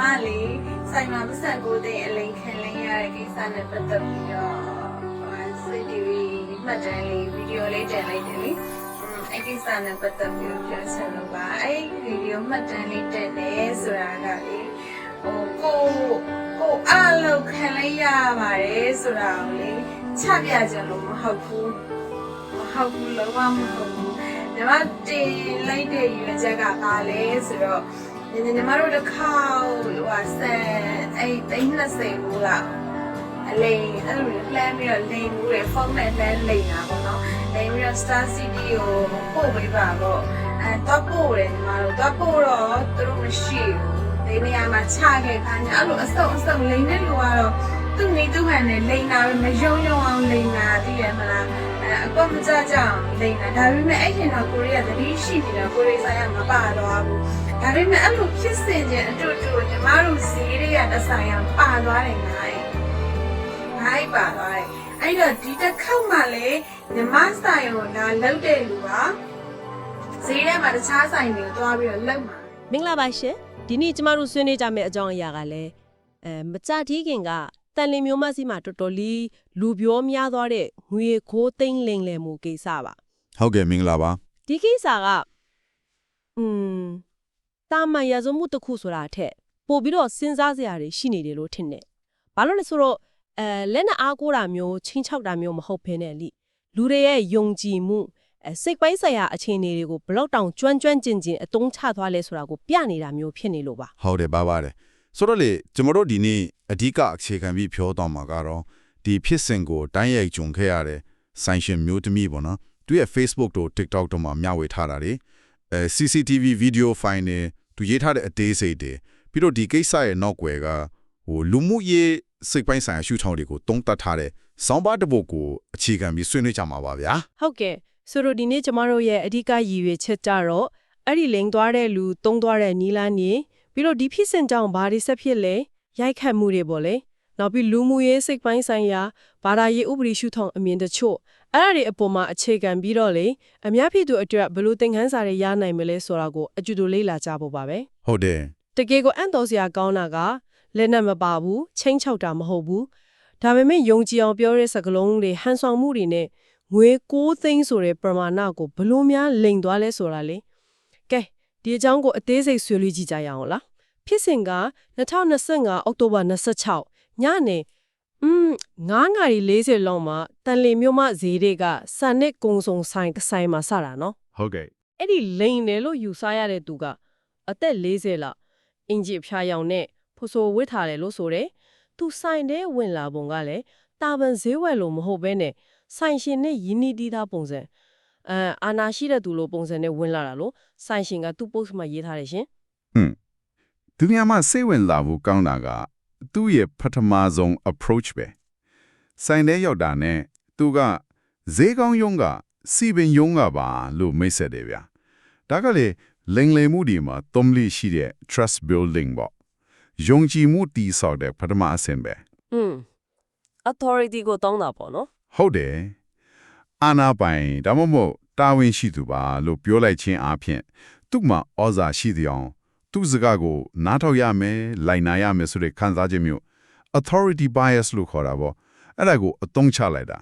မလေးဆိုင်မှာပတ်စံကိုသိန်းအလိန်ခံလင်းရတဲ့ကိစ္စနဲ့ပတ်သက်ပြီးတော့စစ်တီဗီမှတ်တမ်းလေးဗီဒီယိုလေးတင်လိုက်တယ်လေအဲ့ကိစ္စနဲ့ပတ်သက်ပြီးပြောချင်လို့ပါအဲ့ဗီဒီယိုမှတ်တမ်းလေးတင်တယ်ဆိုတာကလေဟိုကိုကိုအားလုံးခံလိုက်ရပါတယ်ဆိုတာကိုလေချပြချင်လို့မဟုတ်ဘူးမဟုတ်ဘူးလုံးဝမဟုတ်ဘူးညီမတင်လိုက်တဲ့ရွေးချက်ကပါလဲဆိုတော့ ညီညီမတို့တစ်ခါဟိုဟာဆန်အဲ့တိတ်20ဘူးလားအလိန်အဲ့လိုလှမ်းပြီးတော့လိန်ဘူးလေဖုန်းနဲ့လှမ်းလိန်တာပေါ့နော်လိန်ပြီးတော့ Star City ကိုပို့ပေးပါပေါ့အဲတော့ပို့တယ်ညီမတို့တော့ပို့တော့သူတို့မရှိဘူးဒီနေရာမှာချခဲ့ခိုင်းတယ်အဲ့လိုအစုံအစုံလိန်တဲ့လူကတော့သူ့နေသူ့ဟန်နဲ့လိန်တာပဲမယုံယုံအောင်လိန်တာသိရမလားအဲအကောမကြကြအောင်လိန်တာဒါပေမဲ့အဲ့ဒီတော့ကိုရီးယားသတိရှိနေတာကိုရီးဆိုင်ကမပါတော့ဘူး ဒါပေမဲ့အဲ့လိုဖြစ်စဉ်ချင်းအတူတူညီမတို့ဈေးတွေကတစ်ဆိုင်အောင်ပါသွားတယ်ငါ့ငါ့ပါသွားတယ်အဲ့တော့ဒီတစ်ခေါက်မှလည်းညီမဆိုင်ကိုလာလောက်တဲ့လူကဈေးထဲမှာတခြားဆိုင်တွေကိုသွားပြီးတော့လောက်မှာမင်္ဂလာပါရှင်ဒီနေ့ကျမတို့ဆွေးနွေးကြမယ့်အကြောင်းအရာကလည်းအဲမကြသေးခင်ကတန်လင်မျိုးမစီမှာတော်တော်လေးလူပြောများသွားတဲ့ငွေခိုးသိမ်းလိမ်လည်မှုကိစ္စပါဟုတ်ကဲ့မင်္ဂလာပါဒီကိစ္စကอืม တာမန်ရဇမှုတစ်ခုဆိုတာအထက်ပို့ပြီးတော့စဉ်းစားစရာတွေရှိနေတယ်လို့ထင်တယ်ဘာလို့လဲဆိုတော့အဲလက်နဲ့အားကိုးတာမျိုးချင်းချောက်တာမျိုးမဟုတ်ဘဲနဲ့လိလူတွေရဲ့ယုံကြည်မှုအဲစိတ်ပိုင်းဆိုင်ရာအခြေအနေတွေကိုဘလောက်တောင်ကျွမ်းကျွမ်းကျင်ကျင်အတုံးချသွားလဲဆိုတာကိုပြနေတာမျိုးဖြစ်နေလို့ပါဟုတ်တယ်ပါပါတယ်ဆိုတော့လေကျွန်တော်တို့ဒီနေ့အဓိကအခြေခံပြီးပြောတော့မှာကတော့ဒီဖြစ်စဉ်ကိုတိုင်းရိုက်ကြုံခဲ့ရတဲ့ဆိုင်ရှင်မျိုးသမီးပေါ့နော်သူရဲ့ Facebook တို့ TikTok တို့မှာမျှဝေထားတာတွေ အဲ CCTV video file နဲ့သူရေးထားတဲ့အသေးစိတ်တွေပြီးတော့ဒီကိစ္စရဲ့နောက်ွယ်ကဟိုလူမှုရေးစိတ်ပိုင်းဆိုင်ရာရှုထောင့်တွေကိုတုံးတက်ထားတဲ့စောင်းပါတစ်ပုဒ်ကိုအခြေခံပြီးဆွေးနွေးကြမှာပါဗျာဟုတ်ကဲ့ဆိုတော့ဒီနေ့ကျမတို့ရဲ့အဓိကရည်ရွယ်ချက်ကြတော့အဲ့ဒီလိန်သွားတဲ့လူတုံးသွားတဲ့နီလန်းနေပြီးတော့ဒီဖြစ်စဉ်ကြောင့်ဘာတွေဆက်ဖြစ်လဲရိုက်ခတ်မှုတွေပေါ့လေနောက်ပြီးလူမှုရေးစိတ်ပိုင်းဆိုင်ရာဘာသာရေးဥပဒေရှုထောင့်အမြင်တချို့ အဲ့ဒါတွေအပေါ်မှာအခြေခံပြီးတော့လေအများပြည်သူအတွက်ဘယ်လိုသင်ခန်းစာတွေရနိုင်မလဲဆိုတာကိုအကျူတူလေးလာကြဖို့ပါပဲဟုတ်တယ်တကယ်ကိုအံ့တော်စရာကောင်းတာကလက်နဲ့မပါဘူးချင်းချောက်တာမဟုတ်ဘူးဒါပေမဲ့ယုံကြည်အောင်ပြောတဲ့စကားလုံးတွေဟန်ဆောင်မှုတွေနဲ့ငွေ6သိန်းဆိုတဲ့ပမာဏကိုဘလို့များလိမ်သွားလဲဆိုတာလေကဲဒီအကြောင်းကိုအသေးစိတ်ဆွေးနွေးကြည့်ကြရအောင်လားဖြစ်စဉ်က2025အောက်တိုဘာ26ညနေ อืม9နာရီ40လောက်မှာတန်လီမြို့မဈေးတွေကစံနစ်ကုံစုံဆိုင်တစ်ဆိုင်မှာစတာနော်ဟုတ်ကဲ့အဲ့ဒီလိန်တယ်လို့ယူဆရတဲ့သူကအသက်40လောက်အင်ဂျီဖျားရောင်နဲ့ဖဆိုဝစ်ထားတယ်လို့ဆိုတယ်။သူဆိုင်တဲ့ဝင်လာပုံကလည်းတာဘန်ဈေးဝယ်လို့မဟုတ်ဘဲနဲ့ဆိုင်ရှင်နဲ့ယင်းနီးတီးသားပုံစံအဲအာနာရှိတဲ့သူလိုပုံစံနဲ့ဝင်လာတာလို့ဆိုင်ရှင်ကသူ့ post မှာရေးထားတယ်ရှင်သူများမှစိတ်ဝင်လာဖို့ကောင်းတာက သူ့ရဲ့ပထမဆုံး approach ပဲဆိုင်ထဲရောက်တာနဲ့သူကဈေးကောင်းယုံကစီပင်ယုံကပါလို့မိတ်ဆက်တယ်ဗျာဒါကလေလိမ်လည်မှုဒီမှာသုံးလိရှိတဲ့ trust building ပေါ့ယုံကြည်မှုတည်ဆောက်တဲ့ပထမအဆင့်ပဲ။อืม authority ကိုတောင်းတာပေါ့နော်ဟုတ်တယ်အာနာပိုင်ဒါမှမဟုတ်တာဝန်ရှိသူပါလို့ပြောလိုက်ခြင်းအပြင်သူ့မှာဩဇာရှိတဲ့အောင် သူ့စကားကို နားထောင်ရမယ်လိုက်နာရမယ်ဆိုတဲ့ခံစားချက်မျိုး authority bias လို့ခေါ်တာပေါ့အဲ့ဒါကိုအသုံးချလိုက်တာ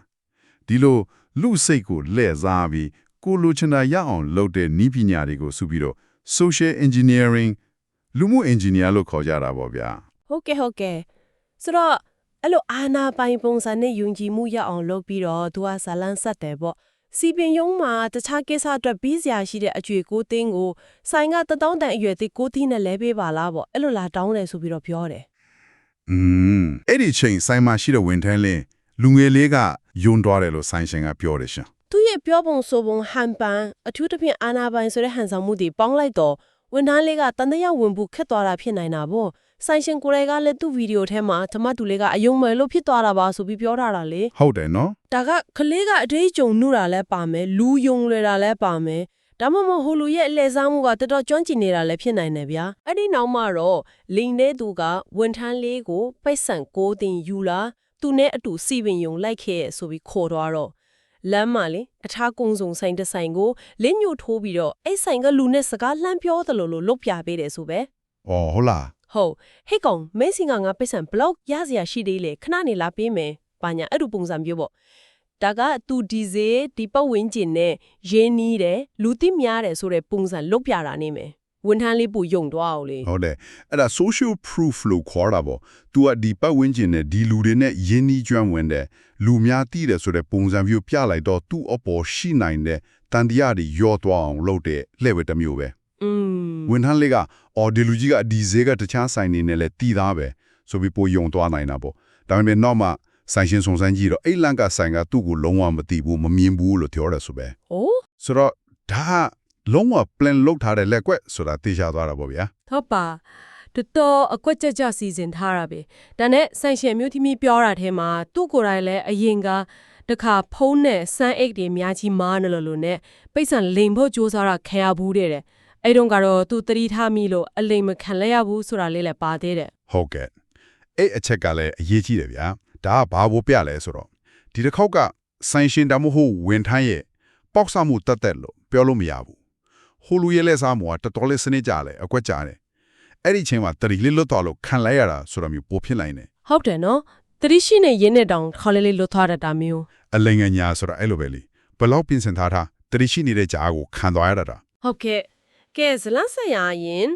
ဒီလိုလူစိတ်ကိုလှည့်စားပြီးကိုလိုချင်တာရအောင်လုပ်တဲ့နည်းပညာတွေကိုစုပြီးတော့ social engineering လူမှု engineer လို့ခေါ်ကြတာပေါ့ဗျာ။ဟုတ်ကဲ့ဟုတ်ကဲ့ဆိုတော့အဲ့လိုအာနာပိုင်ပုံစံနဲ့ယုံကြည်မှုရအောင်လုပ်ပြီးတော့သူကဇလန်းဆက်တယ်ပေါ့။ စီပင်ယုံမှာတခြားကိစ္စအတွက်ပြီးစရာရှိတဲ့အကျွေကိုသိန်းကိုဆိုင်ကတတောင်းတန်အရွယ်သေးကိုသိန်းနဲ့လဲပေးပါလားပေါ့အဲ့လိုလာတောင်းတယ်ဆိုပြီးတော့ပြောတယ်อืมအဲ့ဒီချိန်ဆိုင်မှာရှိတဲ့ဝန်ထမ်းလင်းလူငယ်လေးကယုံသွားတယ်လို့ဆိုင်ရှင်ကပြောတယ်ရှင်သူရဲ့ပြောပုံဆိုပုံဟန်ပန်အထူးသဖြင့်အာနာပိုင်ဆိုတဲ့ဟန်ဆောင်မှုတွေပေါင်းလိုက်တော့ဝန်ထမ်းလေးကတန်တရာဝင်ဘူးခက်သွားတာဖြစ်နိုင်တာပေါ့ ဆိုင်ရှင်ကိုယ်တိုင်ကလည်းသူ့ဗီဒီယိုထဲမှာဓမ္မတူလေးကအယုံမယ်လို့ဖြစ်သွားတာပါဆိုပြီးပြောထားတာလေဟုတ်တယ်နော်ဒါကကလေးကအတိတ်ကြုံနှုတာလည်းပါမယ်လူယုံလွယ်တာလည်းပါမယ်ဒါမှမဟုတ်ဟိုလူရဲ့အလဲစားမှုကတော်တော်ကျွမ်းကျင်နေတာလည်းဖြစ်နိုင်တယ်ဗျာအဲ့ဒီနောက်မှာတော့လိန်တဲ့သူကဝန်ထမ်းလေးကိုပိတ်ဆန်ကိုတင်ယူလာသူနဲ့အတူစီပင်ယုံလိုက်ခဲ့ရဆိုပြီးခေါ်သွားတော့လမ်းမှာလေအထားကုံစုံဆိုင်တစ်ဆိုင်ကိုလင်းညိုထိုးပြီးတော့အဲ့ဆိုင်ကလူနဲ့စကားလှမ်းပြောသလိုလိုလုတ်ပြပေးတယ်ဆိုပဲ။အော်ဟုတ်လား ဟုတ်ဟေ့ကောင်မင်းစင်ကငါပိတ်ဆန်ဘလော့ရစရာရှိသေးလေခဏနေလာပေးမယ်ဘာညာအဲ့လိုပုံစံမျိုးပေါ့ဒါကသူဒီဇေဒီပတ်ဝင်းကျင်နဲ့ရင်းနီးတယ်လူသိများတယ်ဆိုတဲ့ပုံစံလုတ်ပြတာနေမယ်ဝန်ထမ်းလေးပူယုံတော့အောင်လေ ဟုတ်တယ်အဲ့ဒါ social proof လို့ခေါ်တာပေါ့ तू ကဒီပတ်ဝန်းကျင်နဲ့ဒီလူတွေနဲ့ယင်းနှီးကျွမ်းဝင်တဲ့လူများတည်တယ်ဆိုတဲ့ပုံစံမျိုးပြလိုက်တော့သူ့အပေါ်ရှိနိုင်တဲ့တန်တရားတွေရောသွားအောင်လုပ်တဲ့လှည့်ဝဲတစ်မျိုးပဲ อืม ဝန်ထမ်းလေးက အော်ဒီလူကြီးကဒီဈေးကတခြားဆိုင်နေနဲ့လဲတည်သားပဲဆိုပြီးပိုယုံသွားနိုင်တာပေါ့ဒါပေမဲ့နောက်မှဆိုင်ရှင်စုံစမ်းကြည့်တော့အဲ့လန့်ကဆိုင်ကသူ့ကိုလုံးဝမသိဘူးမမြင်ဘူးလို့ပြောတယ်ဆိုပဲဟိုဆိုတော့ဒါကလုံးဝ plan လုပ်ထားတဲ့လက်ကွက်ဆိုတာသိချသွားတာပေါ့ဗျာဟုတ်ပါတော်တော်အကွက်ကြကြစီစဉ်ထားတာပဲဒါနဲ့ဆိုင်ရှင်မျိုးသမီးပြောတာထဲမှာသူ့ကိုယ်တိုင်လည်းအရင်ကတခါဖုံးနဲ့စမ်းအိတ်တွေအများကြီးမားနေလို့လို့နဲ့ပိတ်ဆန်လိန်ဖို့စ조사တာခံရဘူးတဲ့တဲ့ အဲ့တုန်းကတော့သူတတိထားမိလို့အလိန်မခံလဲရဘူးဆိုတာလေးလည်းပါသေးတယ်ဟုတ်ကဲ့အဲ့အချက်ကလည်းအရေးကြီးတယ်ဗျာဒါကဘာဖို့ပြလဲဆိုတော့ဒီတစ်ခေါက်ကဆိုင်ရှင်တမဟုတ်ဝန်ထမ်းရဲ့ပေါက်ဆမှုတက်တက်လို့ပြောလို့မရဘူးဟိုလူရဲ့လက်စားမှုကတော်တော်လေးစနစ်ကြလဲအကွက်ကြတယ်အဲ့ဒီချိန်မှာတရီလေးလွတ်သွားလို့ခံလိုက်ရတာဆိုတော့မျိုးပိုဖြစ်နိုင်တယ်ဟုတ်တယ်နော်တတိရှိနေရင်းနဲ့တောင်ခေါ်လေးလေးလွတ်သွားတတ်တာမျိုးအလင်ငယ်ညာဆိုတော့အဲ့လိုပဲလေဘယ်လောက်ပြင်ဆင်ထားတာတရီရှိနေတဲ့ကြားကိုခံသွားရတာတာဟုတ်ကဲ့ ကဲဇလန်းဆက်ရရင်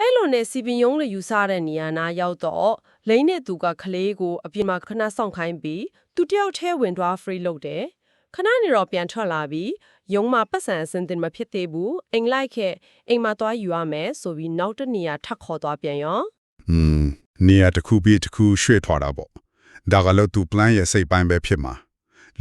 အဲ့လိုနဲ့စီပင်ယုံလို့ယူဆတဲ့နေရာနာရောက်တော့လိမ့်တဲ့သူကကလေးကိုအပြင်မှာခဏဆောင်ခိုင်းပြီးသူတယောက်ထဲဝင်သွား free လုပ်တယ်ခဏနေတော့ပြန်ထွက်လာပြီးယုံမှာပတ်စံအစင်တင်မဖြစ်သေးဘူးအိမ်လိုက်ခဲ့အိမ်မှာသွားယူရမယ်ဆိုပြီးနောက်တစ်နေရာထပ်ခေါ်သွားပြန်ရောอืมနေရာတစ်ခုပြီးတစ်ခုရွှေ့ထွာတာပေါ့ဒါကလည်းသူ plan ရဲ့စိတ်ပိုင်းပဲဖြစ်မှာ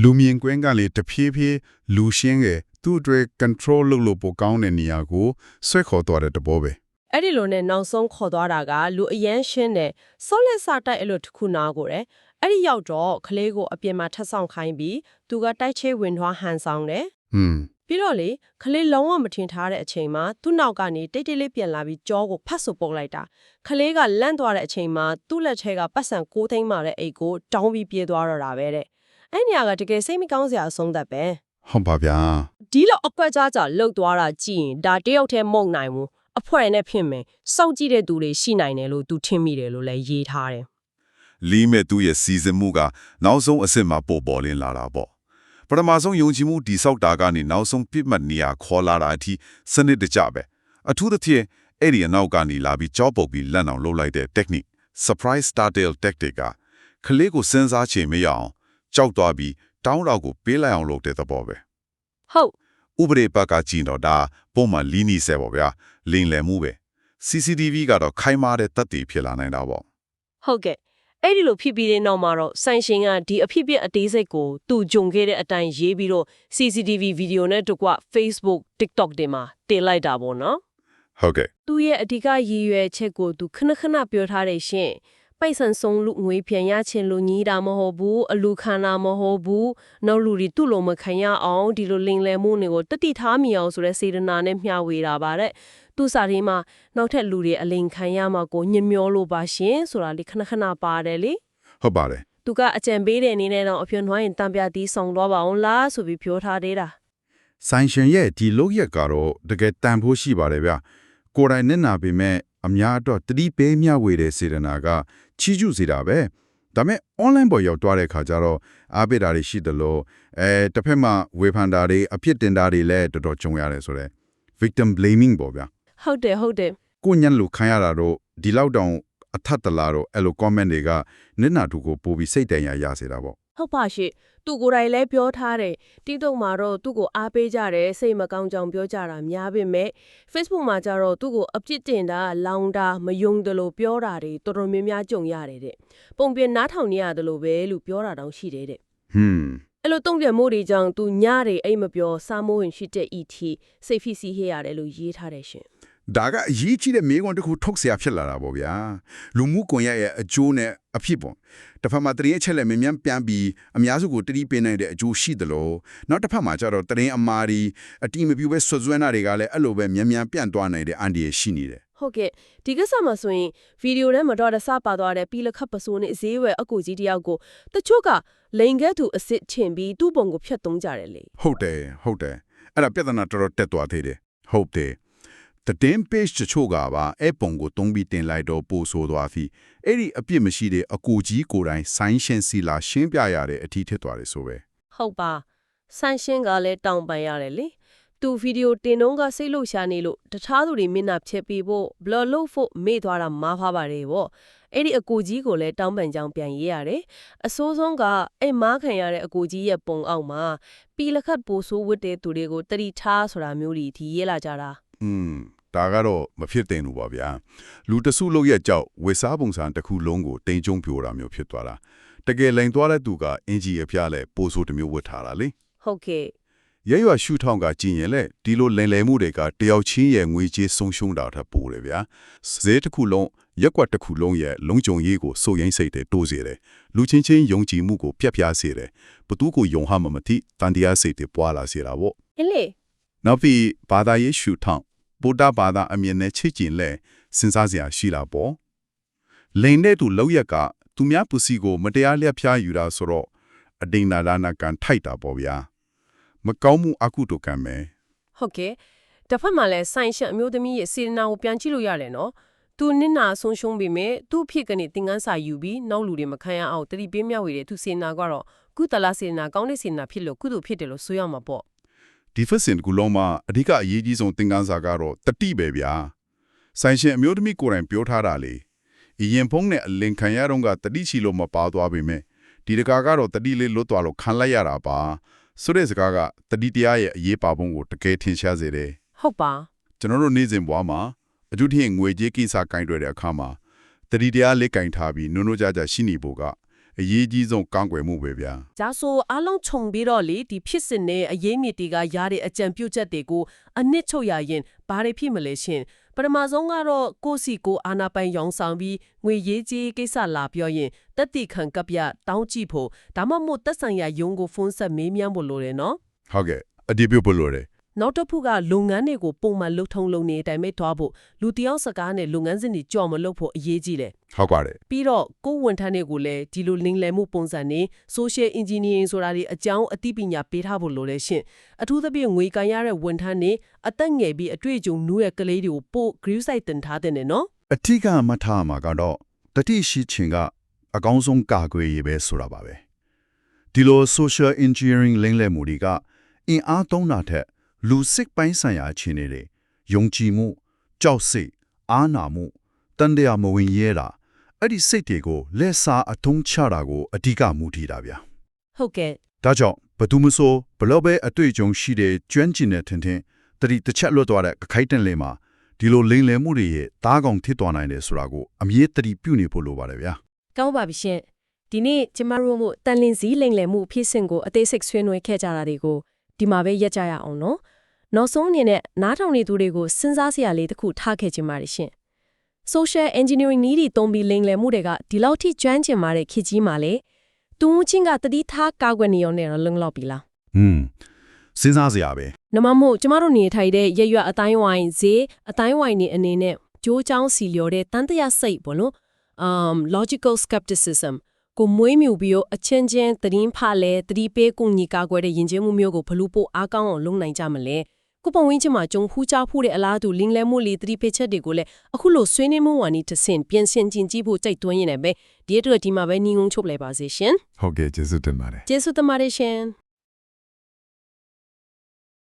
လူမြင်ကွင်းကလေတဖြည်းဖြည်းလူရှင်းရဲ့ သူ့အတွက် control လုပ်လို့ပိုကောင်းတဲ့နေရာကိုဆွဲခေါ်သွားတဲ့တဘောပဲအဲ့ဒီလိုနဲ့နောက်ဆုံးခေါ်သွားတာကလူအရန်ရှင်းတယ်ဆောလက်စတိုက်အဲ့လိုတစ်ခုနာကိုတယ်အဲ့ဒီရောက်တော့ကလေးကိုအပြင်မှာထပ်ဆောင်ခိုင်းပြီးသူကတိုက်ချေဝင်သွားဟန်ဆောင်တယ်อืมပြီးတော့လေကလေးလုံးဝမထင်ထားတဲ့အချိန်မှာသူ့နောက်ကနေတိတ်တိတ်လေးပြန်လာပြီးကြောကိုဖတ်ဆူပုတ်လိုက်တာကလေးကလန့်သွားတဲ့အချိန်မှာသူ့လက်ထဲကပတ်စံ6သိန်းမာတဲ့အိတ်ကိုတောင်းပြီးပြေးသွားတော့တာပဲတဲ့အဲ့နေရာကတကယ်စိတ်မကောင်းစရာအဆုံးသက်ပဲ ဟုတ်ပါဗျာဒီလောက်အကွက်ကြားကြားလှုပ်သွားတာကြည့်ရင်ဒါတယောက်တည်းမုံနိုင်ဘူးအဖွဲ့နဲ့ဖြစ်မယ်စောက်ကြည့်တဲ့သူတွေရှိနိုင်တယ်လို့သူထင်မိတယ်လို့လည်းရေးထားတယ်လီမဲ့သူ့ရဲ့စီစဉ်မှုကနောက်ဆုံးအဆင့်မှာပို့ပေါ်လင်းလာတာပေါ့ပထမဆုံးယုံကြည်မှုတိဆောက်တာကနေနောက်ဆုံးပြစ်မှတ်နေရာခေါ်လာတာအထိစနစ်တကျပဲအထူးသဖြင့်အဲ့ဒီအနောက်ကနေလာပြီးကြောပုတ်ပြီးလက်အောင်လုပ်လိုက်တဲ့ technique surprise startle tactic ကခလေးကိုစဉ်းစားချိန်မရအောင်ကြောက်သွားပြီး တောင်းတော့ကိုပေးလိုက်အောင်လုပ်တဲ့သဘောပဲဟုတ်ဥပဒေဘက်ကကြည့်တော့ဒါပုံမှန်လီနီဆဲပေါ့ဗျာလိန်လယ်မှုပဲ CCTV ကတော့ခိုင်းမာတဲ့တပ်တည်ဖြစ်လာနိုင်တာပေါ့ဟုတ်ကဲ့အဲ့ဒီလိုဖြစ်ပြီးတဲ့နောက်မှာတော့ဆိုင်ရှင်ကဒီအဖြစ်ပြက်အသေးစိတ်ကိုသူဂျုံခဲ့တဲ့အတိုင်းရေးပြီးတော့ CCTV ဗီဒီယိုနဲ့တကွ Facebook TikTok တွေမှာတင်လိုက်တာပေါ့နော်ဟုတ်ကဲ့သူရဲ့အဓိကရည်ရွယ်ချက်ကိုသူခဏခဏပြောထားတယ်ရှင် ပိုက်ဆန်ဆုံးလူငွေပြန်ရချင်လို့ညီးတာမဟုတ်ဘူးအလူခံတာမဟုတ်ဘူးနောက်လူတွေသူ့လိုမခံရအောင်ဒီလိုလင်လယ်မှုတွေကိုတတိထားမိအောင်ဆိုတဲ့စေတနာနဲ့မျှဝေတာပါတဲ့သူစာရင်းမှာနောက်ထပ်လူတွေအလိန်ခံရမှာကိုညှမျောလို့ပါရှင်ဆိုတာလေးခဏခဏပါတယ်လေဟုတ်ပါတယ်သူကအကြံပေးတဲ့အနေနဲ့တော့အပြွန်နှွှိုင်းရင်တံပြတီးဆောင်သွားပါအောင်လားဆိုပြီးပြောထားသေးတာဆိုင်ရှင်ရဲ့ဒီလုပ်ရက်ကတော့တကယ်တန်ဖို့ရှိပါတယ်ဗျာကိုယ်တိုင်နဲ့နာပေမဲ့ အများတော့တတိပေးမျှဝေတဲ့စေတနာကချီးကျူးစေတာပဲဒါပေမဲ့ online ပေါ်ရောက်သွားတဲ့ခါကျတော့အားပေးတာတွေရှိတယ်လို့အဲတစ်ဖက်မှာဝေဖန်တာတွေအဖြစ်တင်တာတွေလည်းတော်တော်ကြုံရတယ်ဆိုတော့ victim blaming ပေါ့ဗျာဟုတ်တယ်ဟုတ်တယ်ကိုညံ့လို့ခံရတာတော့ဒီလောက်တောင်အထက်တလာတော့အဲ့လို comment တွေကနစ်နာသူကိုပို့ပြီးစိတ်တန်ရာရစေတာပေါ့ ဟုတ်ပါရှိသူကိုယ်တိုင်လည်းပြောထားတယ်တိတုံမှာတော့သူ့ကိုအားပေးကြတယ်စိတ်မကောင်းကြောင်ပြောကြတာများပေမဲ့ Facebook မှာကျတော့သူ့ကိုအပြစ်တင်တာလောင်တာမယုံတယ်လို့ပြောတာတွေတော်တော်များများကြုံရတယ်တဲ့ပုံပြင်နားထောင်နေရတယ်လို့ပဲလို့ပြောတာတောင်ရှိတယ်တဲ့ဟွန်းအဲ့လိုတုံ့ပြန်မှုတွေကြောင့်သူညတွေအိမ်မပြောစားမိုးဝင်ရှိတဲ့ ET စိတ်ဖိစီးဟေးရတယ်လို့ရေးထားတယ်ရှင် ဒါကအရေးကြီးတဲ့မေးခွန်းတစ်ခုထုတ်ဆရာဖြစ်လာတာပေါ့ဗျာလူမှုကွန်ရက်ရဲ့အကျိုးနဲ့အဖြစ်ပေါ့တစ်ဖက်မှာတရင်အချက်လက်မြင်မြန်ပြန်ပြီးအများစုကိုတတိပင်းနိုင်တဲ့အကျိုးရှိတယ်လို့နောက်တစ်ဖက်မှာကျတော့တရင်အမာဒီအတီမပြူပဲဆွဇွဲနာတွေကလည်းအဲ့လိုပဲမြန်မြန်ပြန့်သွားနိုင်တဲ့အန်ဒီရရှိနေတယ်ဟုတ်ကဲ့ဒီကိစ္စမှာဆိုရင်ဗီဒီယိုထဲမှာတော့တဆပါသွားတဲ့ပီလခတ်ပစိုးနဲ့ဈေးဝယ်အကူကြီးတယောက်ကိုတချို့ကလိန်ကဲသူအစ်စ်ချင်ပြီးသူ့ပုံကိုဖျက်သုံးကြတယ်လေဟုတ်တယ်ဟုတ်တယ်အဲ့ဒါပြဿနာတော်တော်တက်သွားသေးတယ်ဟုတ်တယ် တင်း page တချို့ကပါအဲ့ပုံကိုတုံးပြီးတင်လိုက်တော့ပို့ဆိုသွားပြီအဲ့ဒီအပြစ်မရှိတဲ့အကိုကြီးကိုယ်တိုင်ဆိုင်းရှင်စီလာရှင်းပြရတဲ့အထီးဖြစ်သွားတယ်ဆိုပဲဟုတ်ပါဆန်ရှင်းကလည်းတောင်းပန်ရတယ်လေသူဗီဒီယိုတင်တော့ကစိတ်လှုပ်ရှားနေလို့တခြားသူတွေမျက်နှာဖြက်ပြီးဖို့ဘလော့လို့ဖို့မေ့သွားတာမားဖားပါတယ်ဗောအဲ့ဒီအကူကြီးကိုလည်းတောင်းပန်ကြောင်းပြန်ရေးရတယ်အစိုးဆုံးကအဲ့မားခံရတဲ့အကူကြီးရဲ့ပုံအောက်မှာပီလခတ်ပိုဆိုးဝတ်တဲ့သူတွေကိုတတိထားဆိုတာမျိုးတွေဒီရေးလာကြတာ อืมဒါကတော့မဖြစ်တင်လို့ပါဗျာလူတစုလို့ရဲ့ကြောက်ဝေစားပုံစံတစ်ခုလုံးကိုတိမ်ကျုံပြိုတာမျိုးဖြစ်သွားတာတကယ်လိန်သွားတဲ့သူကအင်ဂျီအဖျားလဲပိုဆိုးတစ်မျိုးဝတ်ထားတာလေဟုတ်ကဲ့ရဲရွာရှုထောင်းကကြည်ရင်လေဒီလိုလိန်လည်မှုတွေကတယောက်ချင်းရဲ့ငွေကြေးဆုံးရှုံးတာထပ်ပိုတယ်ဗျာဈေးတစ်ခုလုံးရက်ကွက်တစ်ခုလုံးရဲ့လုံခြုံရေးကိုစိုးရိမ်စိတ်တွေတိုးစေတယ်လူချင်းချင်းယုံကြည်မှုကိုပြက်ပြားစေတယ်ဘသူကိုယုံဟမှမသိတန်တရားစိတ်တွေပွားလာစေတာပေါ့အင်းလေနောက်ပြီးဘာသာရေးရှုထောင်း ဗုဒ္ဓဘာသာအမြင်နဲ့ချစ်ကျင်လဲစဉ်းစားစရာရှိလာပေါ့လိန်တဲ့သူလောက်ရက်ကသူများပူစီကိုမတရားလျက်ဖျားယူတာဆိုတော့အဒိဏဒါနာကန်ထိုက်တာပေါ့ဗျာမကောင်းမှုအကုတုကံပဲဟုတ်ကဲ့တစ်ဖက်မှာလည်းဆိုင်ရှအမျိုးသမီးရဲ့စေတနာကိုပြန်ကြည့်လို့ရတယ်နော်သူနစ်နာဆုံးရှုံးပေမဲ့သူ့ဖြစ်ကနေသင်ခန်းစာယူပြီးနောက်လူတွေမခံရအောင်တတိပေးမြဝေတဲ့သူစေတနာကတော့ကုသလစေတနာကောင်းတဲ့စေတနာဖြစ်လို့ကုသိုလ်ဖြစ်တယ်လို့ဆိုရမှာပေါ့ ဒီဖက်စင်ကူလုံးမှာအဓိကအရေးကြီးဆုံးသင်ခန်းစာကတော့တတိပဲဗျာဆိုင်ရှင်အမျိုးသမီးကိုယ်တိုင်ပြောထားတာလေအရင်ဖုန်းနဲ့အလင်ခံရတော့ကတတိချီလို့မပါသွားပေမဲ့ဒီတကာကတော့တတိလေးလွတ်သွားလို့ခံလိုက်ရတာပါဆိုတဲ့စကားကတတိတရားရဲ့အရေးပါပုံကိုတကယ်ထင်ရှားစေတယ်ဟုတ်ပါကျွန်တော်တို့နေ့စဉ်ဘဝမှာအထူးသဖြင့်ငွေကြေးကိစ္စကင်တွယ်တဲ့အခါမှာတတိတရားလေးကင်ထားပြီးနုံနုကြကြရှိနေဖို့က အရေးကြီးဆုံးကန့်ကွယ်မှုပဲဗျာဂျာဆိုအလုံးခြုံပြီးတော့လေဒီဖြစ်စဉ်နဲ့အရေးမြစ်တွေကရတဲ့အကြံပြုချက်တွေကိုအနစ်ချုပ်ရရင်ဘာတွေဖြစ်မလဲရှင်ပထမဆုံးကတော့ကိုယ့်စီကိုယ်အာနာပိုင်ရောင်ဆောင်ပြီးငွေရေးကြီးကိစ္စလာပြောရင်တက်တိခံကပ်ပြတောင်းကြည့်ဖို့ဒါမှမဟုတ်တက်ဆိုင်ရာယုံကိုဖုန်းဆက်မေးမြန်းဖို့လိုတယ်နော်ဟုတ်ကဲ့အဒီပြုတ်ဖို့လို့ရတယ် နောက်တစ်ခုကလုပ်ငန်းတွေကိုပုံမှန်လုပ်ထုံလုပ်နေတဲ့အတိုင်းပဲတွားဖို့လူတယောက်စကားနဲ့လုပ်ငန်းစဉ်တွေကြော်မလုပ်ဖို့အရေးကြီးတယ်ဟုတ်ပါတယ်ပြီးတော့ကိုယ်ဝန်ထမ်းတွေကိုလည်းဒီလိုလင်းလည်မှုပုံစံနေ social engineering ဆိုတာတွေအကြောင်းအသိပညာပေးထားဖို့လိုလဲရှင်အထူးသဖြင့်ငွေကန်ရတဲ့ဝန်ထမ်းတွေအသက်ငယ်ပြီးအတွေ့အကြုံနူးရဲ့ကလေးတွေကိုပို့ grill site တင်ထားတဲ့နော်အထီးကမထားမှာကတော့တတိရှိခြင်းကအကောင်းဆုံးကာကွယ်ရေးပဲဆိုတာပါပဲဒီလို social engineering လိမ့်လဲမှုတွေကအင်အားသုံးတာထက် လူစစ်ပိုင်းဆိုင်ရာအခြေအနေတွေယုံကြည်မှုကြောက်စိတ်အားနာမှုတန်တရားမဝင်ရဲတာအဲ့ဒီစိတ်တွေကိုလက်စားအထုံးချတာကိုအဓိကမူတည်တာဗျာဟုတ်ကဲ့ဒါကြောင့်ဘသူမဆိုဘလို့ပဲအတွေ့အကြုံရှိတဲ့ကျွမ်းကျင်တဲ့ထင်ထင်တတိတစ်ချက်လွတ်သွားတဲ့ခိုက်တန်လေးမှာဒီလိုလိမ့်လည်မှုတွေရဲ့တားကောင်ထစ်သွားနိုင်တယ်ဆိုတာကိုအမြဲတတိပြုနေဖို့လိုပါတယ်ဗျာကောင်းပါပြီရှင်ဒီနေ့ကျမတို့မို့တန်လင်းစည်းလိမ်လည်မှုအဖြစ်စဉ်ကိုအသေးစိတ်ဆွေးနွေးခဲ့ကြတာတွေကိုဒီမှာပဲရက်ကြရအောင်နော် နောက်ဆုံးအနေနဲ့နားထောင်နေသူတွေကိုစဉ်းစားစရာလေးတစ်ခုထားခဲ့ခြင်းပါတယ်ရှင် social engineering နည်းတွေသုံးပြီးလိမ်လည်မှုတွေကဒီလောက်ထိကျွမ်းကျင်မာတဲ့ခေတ်ကြီးမှာလေတူးချင်းကတတိထားကာကွယ်နေရုံနဲ့တော့လုံလောက်ပြီလားဟွန်းစဉ်းစားစရာပဲနမမို့ကျမတို့နေထိုင်တဲ့ရရွအတိုင်းဝိုင်းဈေးအတိုင်းဝိုင်းနေအနေနဲ့ကြိုးချောင်းစီလျော်တဲ့တန်တရားစိတ်ပေါ့နော် um logical skepticism ကိုမွေးမြူပြီးတော့အချင်းချင်းသတင်းဖလဲသတိပေးကုညီကာကွယ်တဲ့ယဉ်ကျေးမှုမျိုးကိုဘလို့ပို့အားကောင်းအောင်လုပ်နိုင်ကြမလဲ ကိုပဝင်းချင်းမှာကြုံဟူးချဖို့တဲ့အလားတူလင်းလဲမှုလေးသတိပေးချက်တွေကိုလည်းအခုလိုဆွေးနွေးမှုဝါနီတစ်ဆင့်ပြင်ဆင်ကျင်ကြည့်ဖို့ကြိုက်သွင်းရင်လည်းပဲဒီအတွက်ဒီမှာပဲညီငုံချုပ်လိုက်ပါစေရှင်ဟုတ်ကဲ့ကျေးဇူးတင်ပါတယ်ကျေးဇူးတင်ပါတယ်ရှင်